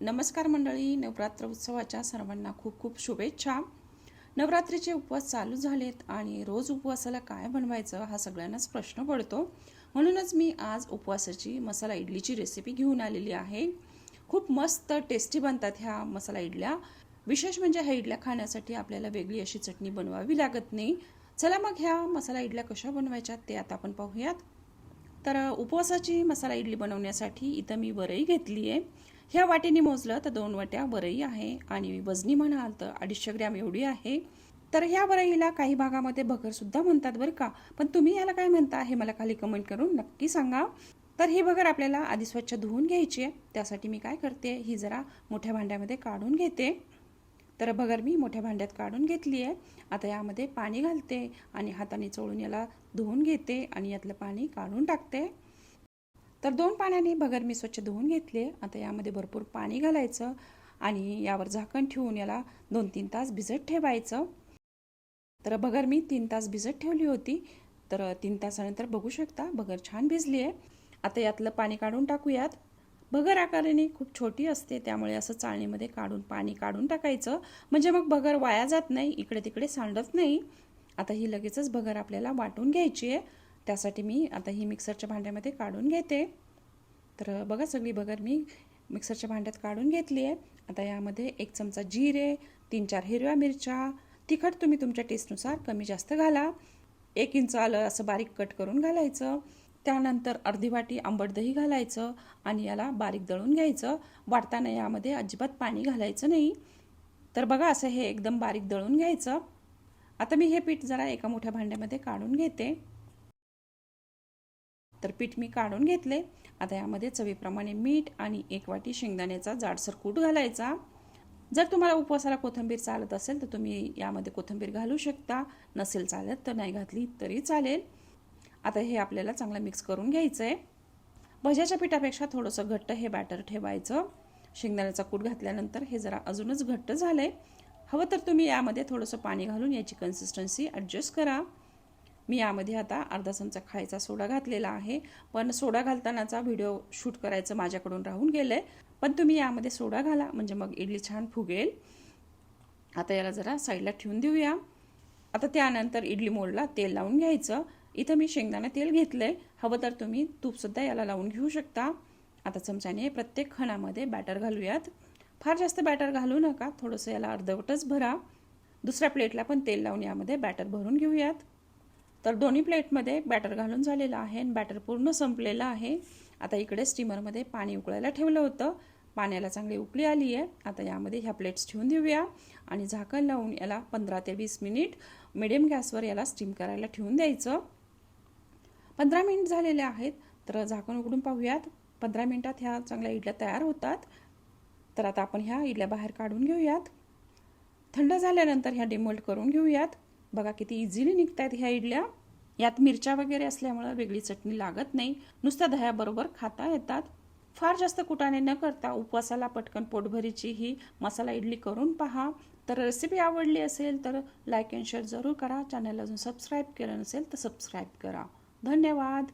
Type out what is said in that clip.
नमस्कार मंडळी नवरात्र उत्सवाच्या सर्वांना खूप खूप शुभेच्छा. नवरात्रीचे उपवास चालू झालेत आणि रोज उपवासाला काय बनवायचं हा सगळ्यांनाच प्रश्न पडतो. म्हणूनच मी आज उपवासाची मसाला इडलीची रेसिपी घेऊन आलेली आहे. खूप मस्त टेस्टी बनतात ह्या मसाला इडल्या. विशेष म्हणजे ह्या इडल्या खाण्यासाठी आपल्याला वेगळी अशी चटणी बनवावी लागत नाही. चला मग ह्या मसाला इडल्या कशा बनवायच्या ते आता आपण पाहूयात. तर उपवासाची मसाला इडली बनवण्यासाठी इथं मी वरई घेतली आहे ह्या वाटीने मोजलं तर दोन वाट्या वरई आहे आणि वजनी म्हणाल तर अडीचशे ग्रॅम एवढी आहे. तर ह्या वरईला काही भागामध्ये भगरसुद्धा म्हणतात बरं का. पण तुम्ही याला काय म्हणता हे मला खाली कमेंट करून नक्की सांगा. तर ही भगर आपल्याला आधी स्वच्छ धुवून घ्यायची आहे. त्यासाठी मी काय करते ही जरा मोठ्या भांड्यामध्ये काढून घेते. तर भगर मी मोठ्या भांड्यात काढून घेतली आहे. आता यामध्ये पाणी घालते आणि हाताने चोळून याला धुवून घेते आणि यातलं पाणी काढून टाकते. तर दोन पाण्याने भगर मी स्वच्छ धुवून घेतले. आता यामध्ये भरपूर पाणी घालायचं आणि यावर झाकण ठेवून याला दोन तीन तास भिजत ठेवायचं. तर भगर मी तीन तास भिजत ठेवली होती. तर तीन तासानंतर बघू शकता भगर छान भिजली आहे. आता यातलं पाणी काढून टाकूयात. भगर आकाराने खूप छोटी असते त्यामुळे असं चाळणीमध्ये काढून पाणी काढून टाकायचं. म्हणजे मग भगर वाया जात नाही इकडे तिकडे सांडत नाही. आता ही लगेचच भगर आपल्याला वाटून घ्यायची आहे. त्यासाठी मी आता ही मिक्सरच्या भांड्यामध्ये काढून घेते. तर बघा सगळी बगर मी मिक्सरच्या भांड्यात काढून घेतली आहे. आता यामध्ये एक चमचा जिरे तीन चार हिरव्या मिरच्या तिखट तुम्ही तुमच्या टेस्टनुसार कमी जास्त घाला. एक इंच आलं असं बारीक कट करून घालायचं. त्यानंतर अर्धी वाटी आंबट दही घालायचं आणि याला बारीक दळून घ्यायचं. वाटताना यामध्ये अजिबात पाणी घालायचं नाही. तर बघा असं हे एकदम बारीक दळून घ्यायचं. आता मी हे पीठ जरा एका मोठ्या भांड्यामध्ये काढून घेते. तर पीठ मी काढून घेतले. आता यामध्ये चवीप्रमाणे मीठ आणि एक वाटी शेंगदाण्याचा जाडसर कूट घालायचा. जर तुम्हाला उपवासाला कोथिंबीर चालत असेल तर तुम्ही यामध्ये कोथिंबीर घालू शकता. नसेल चालत तर नाही घातली तरी चालेल. आता हे आपल्याला चांगलं मिक्स करून घ्यायचं आहे भज्याच्या पिठापेक्षा थोडंसं घट्ट हे बॅटर ठेवायचं. शेंगदाण्याचा कूट घातल्यानंतर हे जरा अजूनच घट्ट झालं आहे हवं तर तुम्ही यामध्ये थोडंसं पाणी घालून याची कन्सिस्टन्सी ॲडजस्ट करा. मी यामध्ये आता अर्धा चमचा खायचा सोडा घातलेला आहे. पण सोडा घालतानाचा व्हिडिओ शूट करायचं माझ्याकडून राहून गेलं आहे पण तुम्ही यामध्ये सोडा घाला म्हणजे मग इडली छान फुगेल. आता याला जरा साईडला ठेवून देऊया. आता त्यानंतर इडली मोडला तेल लावून घ्यायचं. इथं मी शेंगदाणा तेल घेतलं आहे हवं तर तुम्ही तूपसुद्धा याला लावून घेऊ शकता. आता चमच्याने प्रत्येक खणामध्ये बॅटर घालूयात. फार जास्त बॅटर घालू नका थोडंसं याला अर्धवटच भरा. दुसऱ्या प्लेटला पण तेल लावून यामध्ये बॅटर भरून घेऊयात. तर दोन्ही प्लेटमध्ये बॅटर घालून झालेलं आहे आणि बॅटर पूर्ण संपलेलं आहे. आता इकडे स्टीमरमध्ये पाणी उकळायला ठेवलं होतं. पाण्याला चांगली उकळी आली आहे. आता यामध्ये ह्या प्लेट्स ठेवून देऊया. आणि झाकण लावून याला पंधरा ते वीस मिनिट मिडियम गॅसवर याला स्टीम करायला ठेवून द्यायचं. पंधरा मिनिट झालेले आहेत. तर झाकण उघडून पाहूयात. पंधरा मिनिटात ह्या चांगल्या इडल्या तयार होतात. तर आता आपण ह्या इडल्या बाहेर काढून घेऊयात. थंड झाल्यानंतर ह्या डिमोल्ट करून घेऊयात. बघा किती इझिली निघत आहेत ह्या इडल्या. यात मिरच्या वगैरे असल्यामुळं वेगळी चटणी लागत नाही. नुसत्या दह्याबरोबर खाता येतात. फार जास्त कुटाने न करता उपवासाला पटकन पोटभरीची ही मसाला इडली करून पहा. तर रेसिपी आवडली असेल तर लाईक अँड शेअर जरूर करा. चॅनल अजून सबस्क्राईब केलं नसेल तर सबस्क्राईब करा. धन्यवाद.